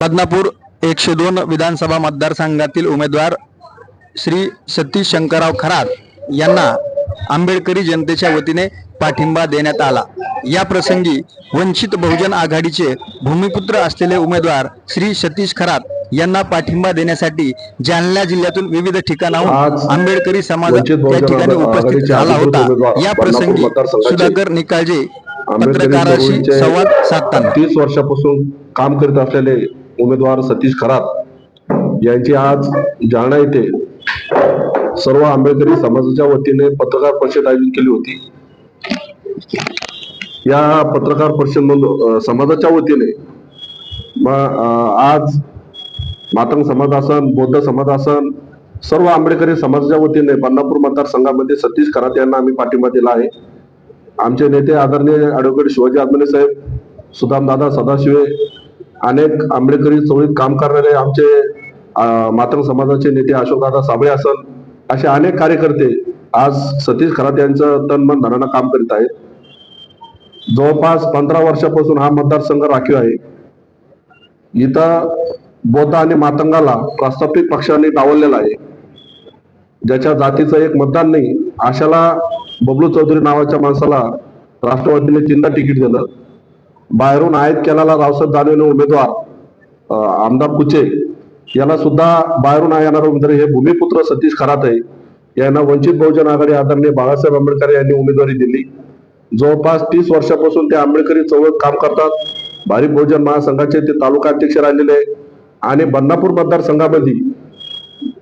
बदनापूर एकशे दोन विधानसभा मतदारसंघातील उमेदवार श्री सतीश शंकरराव खरात यांना आंबेडकरी जनतेच्या वतीने पाठिंबा देण्यात आला. या प्रसंगी वंचित बहुजन आघाडीचे भूमिपुत्र असलेले उमेदवार श्री सतीश खरात यांना पाठिंबा देण्यासाठी जालना जिल्ह्यातून विविध ठिकाणाहून आंबेडकरी समाज त्या बहुजन ठिकाणी उपस्थित झाला होता. या प्रसंगी सुधाकर निकाळजे पत्रकाराशी संवाद साधताना. तीस वर्षापासून काम करीत असलेले उमेदवार सतीश खरात यांची आज जालना येथे सर्व आंबेडकरी समाजाच्या वतीने पत्रकार परिषद आयोजित केली होती. या पत्रकार परिषद समाजाच्या वतीने अं, आज मातंग समाज आसन बौद्ध समाज आसन सर्व आंबेडकरी समाजाच्या वतीने बदनापूर मतदारसंघामध्ये सतीश खरात यांना आम्ही पाठिंबा दिला आहे. आमचे नेते आदरणीय ॲडव्होकेट शिवाजी आदमने साहेब सुदामदादा सदाशिवे अनेक आंबेडकरी चळवळीत काम करणारे आमचे मातंग समाजाचे नेते अशोकदादा साबळे असन असे अनेक कार्यकर्ते आज सतीश खरात यांचं तन मन धनानं काम करीत आहेत. जवळपास पंधरा वर्षापासून हा मतदारसंघ राखीव आहे. इथं बौद्ध आणि मातंगाला प्रस्थापित पक्षाने डावललेला आहे. ज्याच्या जातीचं एक मतदान नाही अशाला बबलू चौधरी नावाच्या माणसाला राष्ट्रवादीने तीनदा तिकीट दिलं. बाहेरून आयात केलेला रावसाहेब दानवेने उमेदवार आमदार कुचे याला सुद्धा बाहेरून येणारा उमेदवार हे भूमिपुत्र सतीश खरात आहे यांना वंचित बहुजन आघाडी आदरणीय बाळासाहेब आंबेडकर यांनी उमेदवारी दिली. जवळपास तीस वर्षापासून ते आंबेडकरी चळवळीत काम करतात. भारिप बहुजन महासंघाचे ते तालुका अध्यक्ष राहिलेले आहे आणि बदनापूर मतदारसंघामध्ये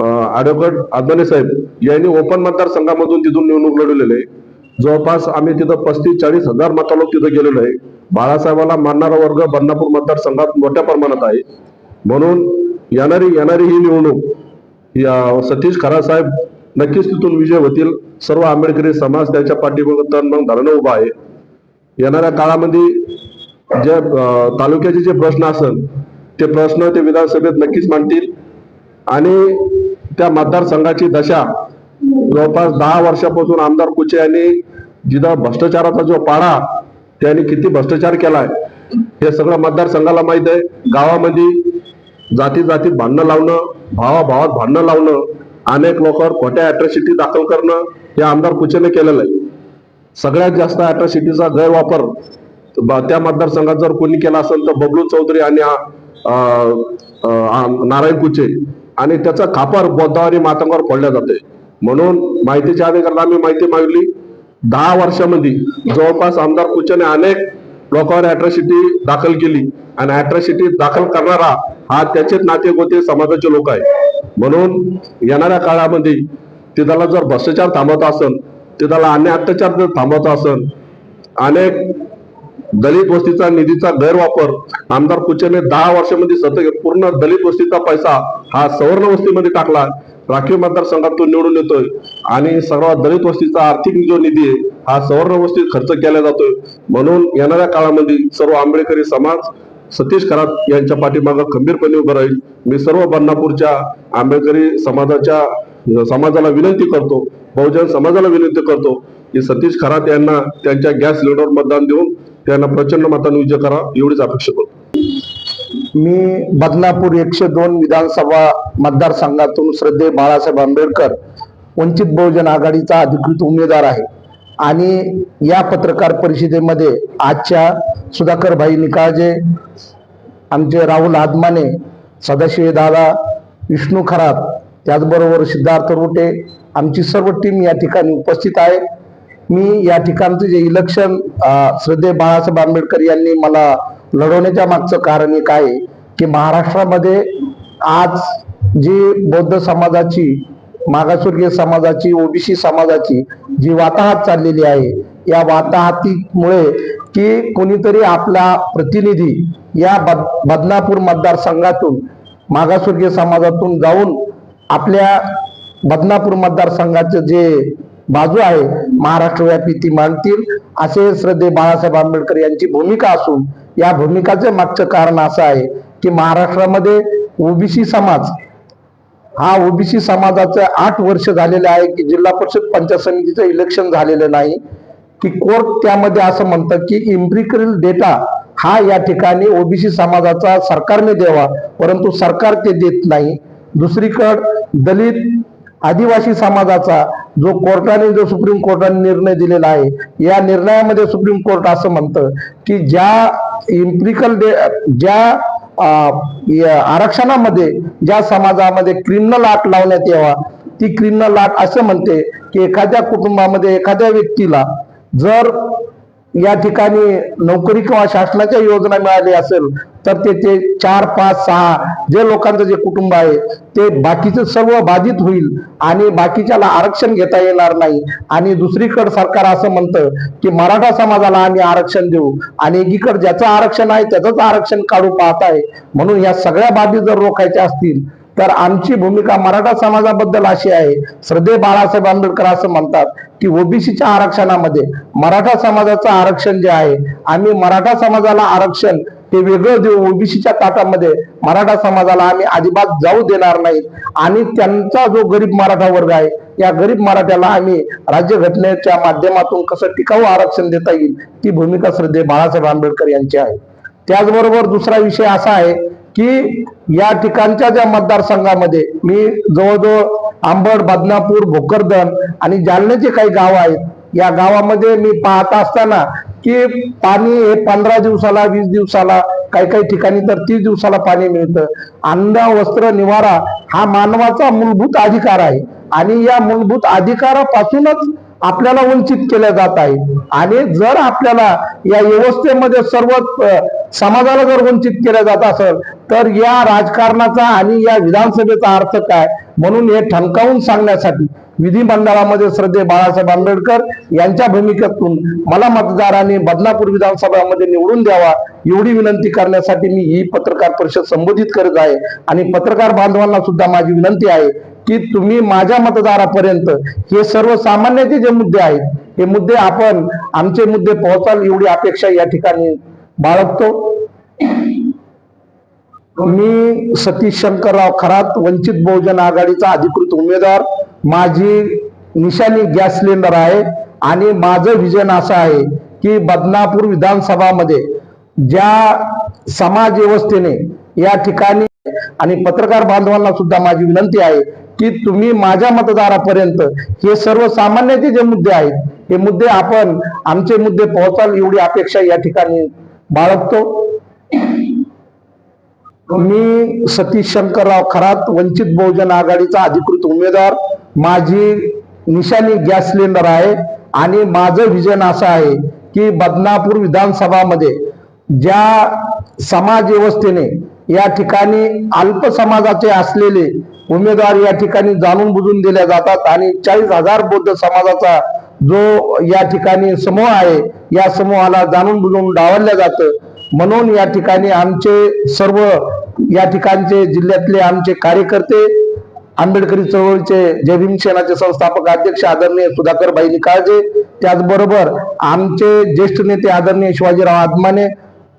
ॲडव्होकेट आदवाने साहेब यांनी ओपन मतदारसंघामधून तिथून निवडणूक लढवलेले आहे. जवळपास आम्ही तिथं पस्तीस चाळीस हजार मतालोक तिथं गेलेलो आहे. बाळासाहेबाला मानणारा वर्ग बदनापूर मतदारसंघात मोठ्या प्रमाणात आहे. म्हणून येणारी येणारी ही निवडणूक या सतीश खरासाहेब नक्कीच तिथून विजय होतील. सर्व आंबेडकरी समाज त्याच्या पाठीमागे मग धरणं उभा आहे. येणाऱ्या काळामध्ये जे तालुक्याचे जे प्रश्न असन ते प्रश्न ते विधानसभेत नक्कीच मांडतील. आणि त्या मतदारसंघाची दशा जवळपास दहा वर्षापासून आमदार कुचे यांनी जिथं भ्रष्टाचाराचा जो पाडा त्याने किती भ्रष्टाचार केलाय हे सगळं मतदारसंघाला माहीत आहे. गावामध्ये जाती जातीत भांडणं लावणं भावाभावात भांडणं लावणं अनेक लोकांवर खोट्या अॅट्रॉसिटी दाखल करणं हे आमदार कुचेने केलेलं आहे. सगळ्यात जास्त अॅट्रॉसिटीचा गैरवापर त्या मतदारसंघात जर कोणी केला असेल तर बबलू चौधरी आणि नारायण कुचे आणि त्याचा खापर बोद्धावरी मातंगावर फोडल्या जाते. म्हणून माहितीच्या अधिकाराला आम्ही माहिती मागली. दहा वर्षामध्ये जवळपास आमदार कुचने अनेक लोकांवर अॅट्रॉसिटी दाखल केली. आणि अॅट्रॉसिटी दाखल करणारा हा त्याचेच नाते गोते समाजाचे लोक आहे म्हणून येणाऱ्या काळामध्ये ते त्याला जर भ्रष्टाचार थांबवता असेल ते त्याला अन्य अत्याचार जर थांबवता असेल अनेक दलित वस्तीचा निधीचा गैरवापर आमदार कुचेने दहा वर्षामध्ये सतत पूर्ण दलित वस्तीचा पैसा हा सवर्ण वस्तीमध्ये टाकला. राखीव मतदारसंघातून निवडून येतोय. आणि सर्वात दलित वस्तीचा आर्थिक जो निधी आहे हा सवर्ण वस्तीत खर्च केला जातोय. म्हणून येणाऱ्या काळामध्ये सर्व आंबेडकरी समाज सतीश खरात यांच्या पाठीमागं खंबीरपणे उभं राहील. मी सर्व बदनापूरच्या आंबेडकरी समाजाच्या समाजाला विनंती करतो बहुजन समाजाला विनंती करतो की सतीश खरात यांना त्यांच्या गॅस सिलेंडर मतदान देऊन त्यांना प्रचंड मताने विजय करा एवढीच अपेक्षा करतो. मी बदनापूर एकशे दोन विधानसभा मतदारसंघातून श्रद्धे बाळासाहेब आंबेडकर वंचित बहुजन आघाडीचा अधिकृत उमेदवार आहे. आणि या पत्रकार परिषदेमध्ये आजच्या सुधाकर भाई निकाळजे आमचे राहुल आदमाने सदाशिव दादा विष्णू खरात त्याचबरोबर सिद्धार्थ रोटे आमची सर्व टीम या ठिकाणी उपस्थित आहे. मी या ठिकाणचं जे इलेक्शन श्रद्धे बाळासाहेब आंबेडकर यांनी मला लढवण्याच्या मागचं कारण एक आहे की महाराष्ट्रामध्ये आज जी बौद्ध समाजाची मागासवर्गीय समाजाची ओबीसी समाजाची जी वाताहत चाललेली आहे या वाताहतीमुळे की कोणीतरी आपला प्रतिनिधी या बद बदनापूर मतदारसंघातून मागासवर्गीय समाजातून जाऊन आपल्या बदनापूर मतदारसंघाचं जे बाजू आहे. महाराष्ट्रव्यापी ती मानतील असे श्रद्धे बाळासाहेब आंबेडकर यांची भूमिका असून या भूमिकाचे मागचं कारण असं आहे की महाराष्ट्रामध्ये ओबीसी समाज हा ओबीसी समाजाचं आठ वर्ष झालेले आहे की जिल्हा परिषद पंचायत समितीचं इलेक्शन झालेलं नाही. की कोर्ट त्यामध्ये असं म्हणतं की इम्प्रिकल डेटा हा या ठिकाणी ओबीसी समाजाचा सरकारने द्यावा परंतु सरकार ते देत नाही. दुसरीकड दलित आदिवासी समाजाचा जो कोर्टाने जो सुप्रीम कोर्टाने निर्णय दिलेला आहे या निर्णयामध्ये सुप्रीम कोर्ट असं म्हणतं की ज्या इम्प्लिकल ज्या या आरक्षणामध्ये ज्या समाजामध्ये क्रिमिनल आट लावण्यात यावा ती क्रिमिनल आट असं म्हणते की एखाद्या कुटुंबामध्ये एखाद्या व्यक्तीला जर या ठिकाणी नोकरी किंवा शासनाच्या योजना मिळाली असेल तर ते ते चार पाच सहा जे लोकांचं जे कुटुंब आहे ते बाकीचं सर्व बाधित होईल आणि बाकीच्याला आरक्षण घेता येणार नाही. आणि दुसरीकडे सरकार असं म्हणतं की मराठा समाजाला आम्ही आरक्षण देऊ आणि एकीकडे ज्याचं आरक्षण आहे त्याचंच आरक्षण काढू पाहत आहे म्हणून या सगळ्या बाबी जर रोखायच्या असतील तर आमची भूमिका मराठा समाजाबद्दल अशी आहे. श्रद्धे बाळासाहेब आंबेडकर असं म्हणतात की ओबीसीच्या आरक्षणामध्ये मराठा समाजाचं आरक्षण जे आहे आम्ही मराठा समाजाला आरक्षण हे वेगळं देऊ. ओबीसीच्या ताटामध्ये मराठा समाजाला आम्ही अजिबात जाऊ देणार नाहीत आणि त्यांचा जो गरीब मराठा वर्ग आहे या गरीब मराठ्याला आम्ही राज्यघटनेच्या माध्यमातून कसं टिकाऊ आरक्षण देता येईल ती भूमिका श्रद्धे बाळासाहेब आंबेडकर यांची आहे. त्याचबरोबर दुसरा विषय असा आहे की या ठिकाणच्या ज्या मतदारसंघामध्ये मी जवळजवळ आंबड बदनापूर भोकरदन आणि जालन्याचे काही गाव आहेत या गावामध्ये मी पाहत असताना की पाणी हे पंधरा दिवसाला वीस दिवसाला काही काही ठिकाणी तर तीस दिवसाला पाणी मिळतं. अन्न वस्त्र निवारा हा मानवाचा मूलभूत अधिकार आहे. आणि या मूलभूत अधिकारापासूनच आपल्याला वंचित केलं जात आहे. आणि जर आपल्याला या व्यवस्थेमध्ये सर्व समाजाला जर वंचित केलं जात असेल तर या राजकारणाचा आणि या विधानसभेचा अर्थ काय? म्हणून हे ठणकावून सांगण्यासाठी विधिमंडळामध्ये श्रद्धे बाळासाहेब आंबेडकर यांच्या भूमिकेतून मला मतदारांनी बदलापूर विधानसभामध्ये निवडून द्यावा एवढी विनंती करण्यासाठी मी ही पत्रकार परिषद संबोधित करत आहे. आणि पत्रकार बांधवांना सुद्धा माझी विनंती आहे की तुम्ही माझ्या मतदारापर्यंत हे सर्वसामान्याचे जे मुद्दे आहेत हे मुद्दे आपण आमचे मुद्दे पोहोचाल एवढी अपेक्षा या ठिकाणी बाळगतो. मी सतीश शंकरराव खरात वंचित बहुजन आघाडीचा अधिकृत उमेदवार. माझी निशाणी गॅस सिलेंडर आहे आणि माझं विजन असं आहे की बदनापूर विधानसभामध्ये ज्या समाज व्यवस्थेने या ठिकाणी आणि पत्रकार बांधवांना सुद्धा माझी विनंती आहे की तुम्ही माझ्या मतदारापर्यंत हे सर्वसामान्याचे जे मुद्दे आहेत हे मुद्दे आपण आमचे मुद्दे पोहोचाल एवढी अपेक्षा या ठिकाणी बाळगतो. मी सतीश शंकरराव खरात वंचित बहुजन आघाडीचा अधिकृत उमेदवार. माझी निशाणी गॅस सिलेंडर आहे आणि माझं विजन असं आहे की बदनापूर विधानसभामध्ये ज्या समाज व्यवस्थेने या ठिकाणी अल्प समाजाचे असलेले उमेदवार या ठिकाणी जाणून बुजून दिल्या जातात आणि चाळीस हजार बौद्ध समाजाचा जो या ठिकाणी समूह आहे या समूहाला जाणून बुजून डावललं जातं. म्हणून या ठिकाणी आमचे सर्व या ठिकाणचे जिल्ह्यातले आमचे कार्यकर्ते आंबेडकरी चळवळीचे जय भीम सेनाचे संस्थापक अध्यक्ष आदरणीय सुधाकर बाई निकाळजे त्याचबरोबर आमचे ज्येष्ठ नेते आदरणीय शिवाजीराव आदमाने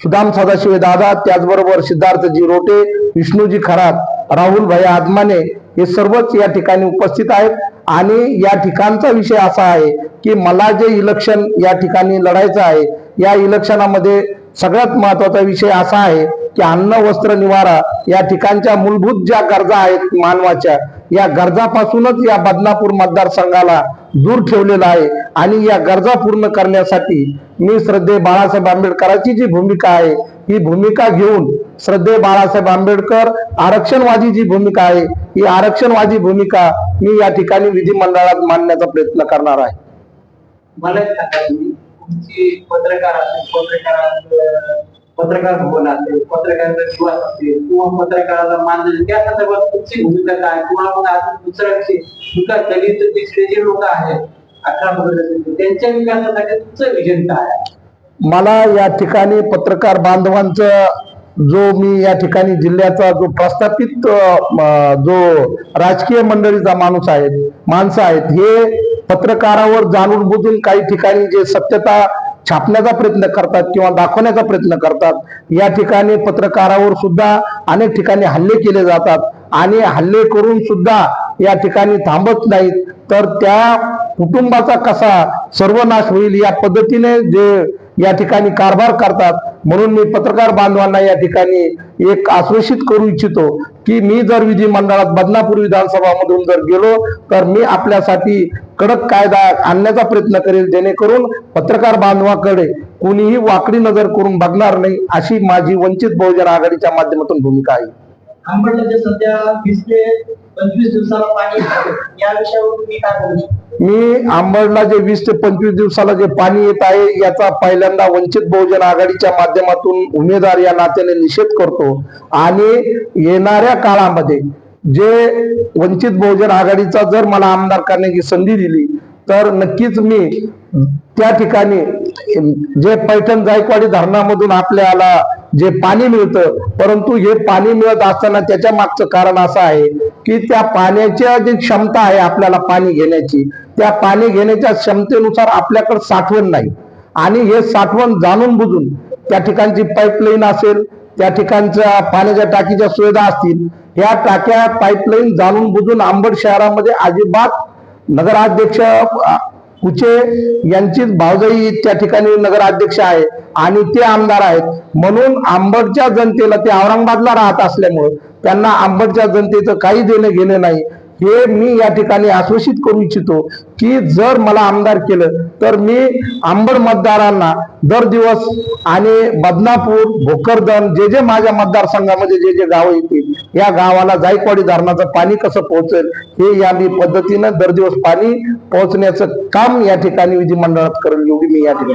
सुदाम सदाशिव दादा त्याचबरोबर सिद्धार्थजी रोटे विष्णूजी खरात राहुल भाई आदमाने हे सर्वच या ठिकाणी उपस्थित आहेत. आणि या ठिकाणचा विषय असा आहे की मला जे इलेक्शन या ठिकाणी लढायचं आहे या इलेक्शनामध्ये सगळ्यात महत्त्वाचा विषय असा आहे की अन्न वस्त्र निवारा या ठिकाणच्या मूलभूत ज्या गरजा आहेत मानवाच्या या गरजापासूनच या बदलापूर मतदारसंघाला दूर ठेवलेला आहे. आणि या गरजा पूर्ण करण्यासाठी मी श्रद्धे बाळासाहेब आंबेडकरांची जी भूमिका आहे ही भूमिका घेऊन श्रद्धे बाळासाहेब आंबेडकर आरक्षणवादी जी भूमिका आहे ही आरक्षणवादी भूमिका मी या ठिकाणी विधिमंडळात मांडण्याचा प्रयत्न करणार आहे. मला पत्रकार पत्रकार पत्रकार भवन असेल पत्रकारांचा दिवस असेल किंवा पत्रकाराला मानधन त्या संदर्भात तुमची भूमिका काय किंवा मग अजून दुसरा विषय दलित पिछडे जे लोक आहेत अठरा पत्रकार त्यांच्या विकासासाठी तुमचं विजन काय आहे? मला या ठिकाणी पत्रकार बांधवांचं जो मी या ठिकाणी जिल्ह्याचा जो प्रस्थापित जो राजकीय मंडळीचा माणूस आहे माणसं आहेत हे पत्रकारावर जाणून बुजून काही ठिकाणी जे सत्यता छापण्याचा प्रयत्न करतात किंवा दाखवण्याचा प्रयत्न करतात. या ठिकाणी पत्रकारावर सुद्धा अनेक ठिकाणी हल्ले केले जातात आणि हल्ले करून सुद्धा या ठिकाणी थांबत नाहीत. तर त्या कुटुंबाचा कसा सर्वनाश होईल या पद्धतीने जे या ठिकाणी कारभार करतात. म्हणून मी पत्रकार बांधवांना या ठिकाणी एक आश्वासित करू इच्छितो की मी जर विधिमंडळात बदनापूर विधानसभा मधून जर गेलो तर मी आपल्यासाठी कडक कायदा आणण्याचा प्रयत्न करेल जेणेकरून पत्रकार बांधवाकडे कोणीही वाकडी नजर करून बघणार नाही अशी माझी वंचित बहुजन आघाडीच्या माध्यमातून भूमिका आहे. पंचवीस दिवसाला पाणी या विषयावर तुम्ही काय बोलू शकता? मी आंबडला जे वीस ते पंचवीस दिवसाला जे पाणी येत आहे याचा पहिल्यांदा वंचित बहुजन आघाडीच्या माध्यमातून उमेदवार या नात्याने निषेध करतो. आणि येणाऱ्या काळामध्ये जे वंचित बहुजन आघाडीचा जर मला आमदार करण्याची संधी दिली तर नक्कीच मी त्या ठिकाणी जे पैठण जायकवाडी धरणामधून आपल्याला जे पाणी मिळतं परंतु हे पाणी मिळत असताना त्याच्या मागचं कारण असं आहे की त्या पाण्याच्या जी क्षमता आहे आपल्याला पाणी घेण्याची त्या पाणी घेण्याच्या क्षमतेनुसार आपल्याकडे साठवण नाही. आणि हे साठवण जाणून बुजून त्या ठिकाणची पाईपलाईन असेल त्या ठिकाणच्या पाण्याच्या टाकीच्या सुविधा असतील ह्या टाक्या पाईपलाईन जाणून बुजून आंबड शहरामध्ये अजिबात नगराध्यक्ष कुचे यांचीच भावजाई त्या ठिकाणी नगराध्यक्ष आहे आणि ते आमदार आहेत. म्हणून आंबडच्या जनतेला ते औरंगाबादला राहत असल्यामुळं त्यांना आंबडच्या जनतेचं काही देणं घेणं नाही. हे मी या ठिकाणी आश्वासित करू इच्छितो की जर मला आमदार केलं तर मी आंबड मतदारांना दर दिवस आणि बदनापूर भोकरदन जे जे माझ्या मतदारसंघामध्ये जे जे गावं येतील या गावाला जायकवाडी धरणाचं पाणी कसं पोहोचेल हे या मी पद्धतीनं दर दिवस पाणी पोहोचण्याचं काम या ठिकाणी विधिमंडळात करेल एवढी मी या ठिकाणी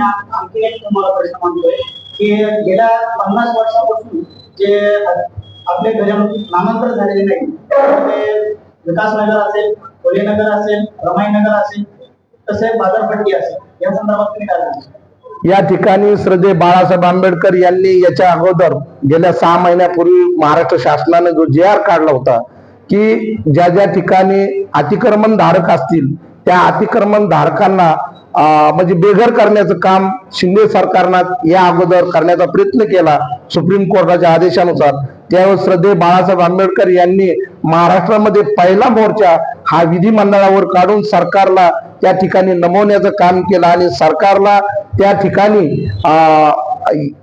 आपले नामांतर झालेले नाही विकास नगर असेल कोलेनगर असेल रमाईनगर असेल तसेच बाजारपट्टी असेल. या संदर्भात तुम्ही काय या ठिकाणी श्रद्धे बाळासाहेब आंबेडकर यांनी याच्या अगोदर गेल्या सहा महिन्यापूर्वी महाराष्ट्र शासनाने जो जे आर काढला होता की ज्या ज्या ठिकाणी अतिक्रमण धारक असतील त्या अतिक्रमण धारकांना अं, म्हणजे बेघर करण्याचं काम शिंदे सरकारनं या अगोदर करण्याचा प्रयत्न केला सुप्रीम कोर्टाच्या आदेशानुसार. त्यावेळेस श्रद्धे बाळासाहेब आंबेडकर यांनी महाराष्ट्रामध्ये पहिला मोर्चा हा विधिमंडळावर काढून सरकारला त्या ठिकाणी नमवण्याचं काम केलं आणि सरकारला त्या ठिकाणी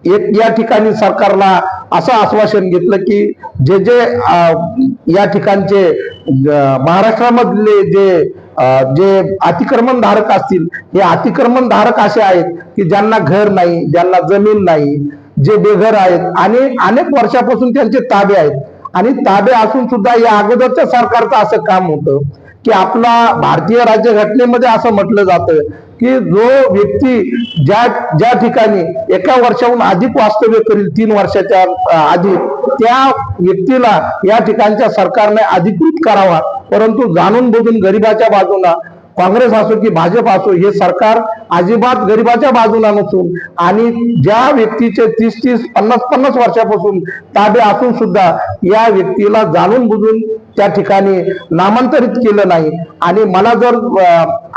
एक या ठिकाणी सरकारला असं आश्वासन घेतलं की जे जे या ठिकाणचे महाराष्ट्रामधले जे जे अतिक्रमण धारक असतील हे अतिक्रमण धारक असे आहेत की ज्यांना घर नाही ज्यांना जमीन नाही जे बेघर आहेत आणि अनेक वर्षापासून त्यांचे ताबे आहेत. आणि ताबे असून सुद्धा या अगोदरच्या सरकारचं असं काम होतं की आपला भारतीय राज्यघटनेमध्ये असं म्हटलं जातं की जो व्यक्ती ज्या ज्या ठिकाणी एका वर्षाहून अधिक वास्तव्य करील तीन वर्षाच्या आधी त्या व्यक्तीला या ठिकाणच्या सरकारने अधिकृत करावा. परंतु जाणून बुजून गरिबाच्या बाजूला काँग्रेस असो की भाजप असो हे सरकार अजिबात गरिबाच्या बाजूला नसून आणि ज्या व्यक्तीचे तीस तीस पन्नास पन्नास वर्षापासून ताबे असून सुद्धा या व्यक्तीला जाणून बुजून त्या ठिकाणी नामांतरित केलं नाही. आणि मला जर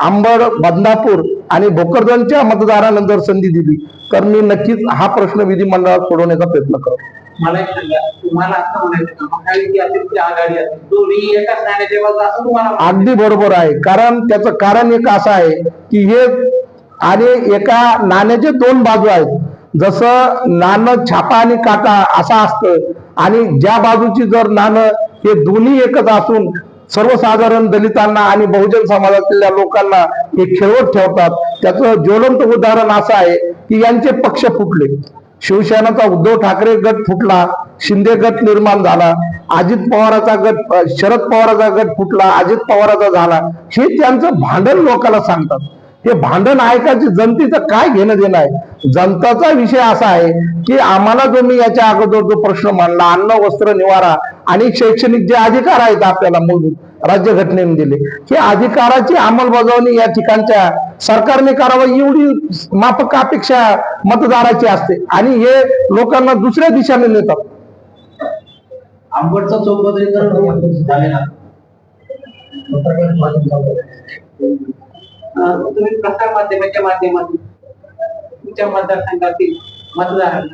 आंबड बदनापूर आणि भोकरदनच्या मतदारांना जर संधी दिली तर मी नक्कीच हा प्रश्न विधिमंडळात सोडवण्याचा प्रयत्न करतो मला एक सांगा तुम्हाला असं म्हणायचं का? महायुती असेल की आघाडी असेल दोन्ही एकाच नाण्याच्या बाजू असं तुम्हाला अगदी बरोबर आहे. कारण त्याचं कारण एक असं आहे की हे आणि एका नाण्याचे दोन बाजू आहेत. जसं नाणं छापा आणि काटा असं असतं आणि ज्या बाजूची जर नाणं हे दोन्ही एकच असून सर्वसाधारण दलितांना आणि बहुजन समाजातल्या लोकांना हे खेळवत ठेवतात त्याचं ज्वलंत उदाहरण असं आहे की यांचे पक्ष फुटले. शिवसेनेचा उद्धव ठाकरे गट फुटला शिंदे गट निर्माण झाला अजित पवाराचा गट शरद पवाराचा गट फुटला अजित पवाराचा झाला. हे त्यांचं भांडण लोकांना सांगतात. हे भांडण ऐकायची जनतेचं काय घेणं देणं आहे? जनताचा विषय असा आहे की आम्हाला जो मी याच्या अगोदर जो प्रश्न मांडला अन्न वस्त्र निवारा आणि शैक्षणिक जे अधिकार आहेत आपल्याला मूलभूत राज्यघटनेने दिले. हे अधिकाराची अंमलबजावणी या ठिकाणच्या सरकारने करावं एवढी माफक अपेक्षा मतदाराची असते. आणि हे लोकांना दुसऱ्या दिशेने नेतात. झालेला अं, तुम्ही प्रसार माध्यमाच्या माध्यमातून तुमच्या मतदारसंघातील मतदारांना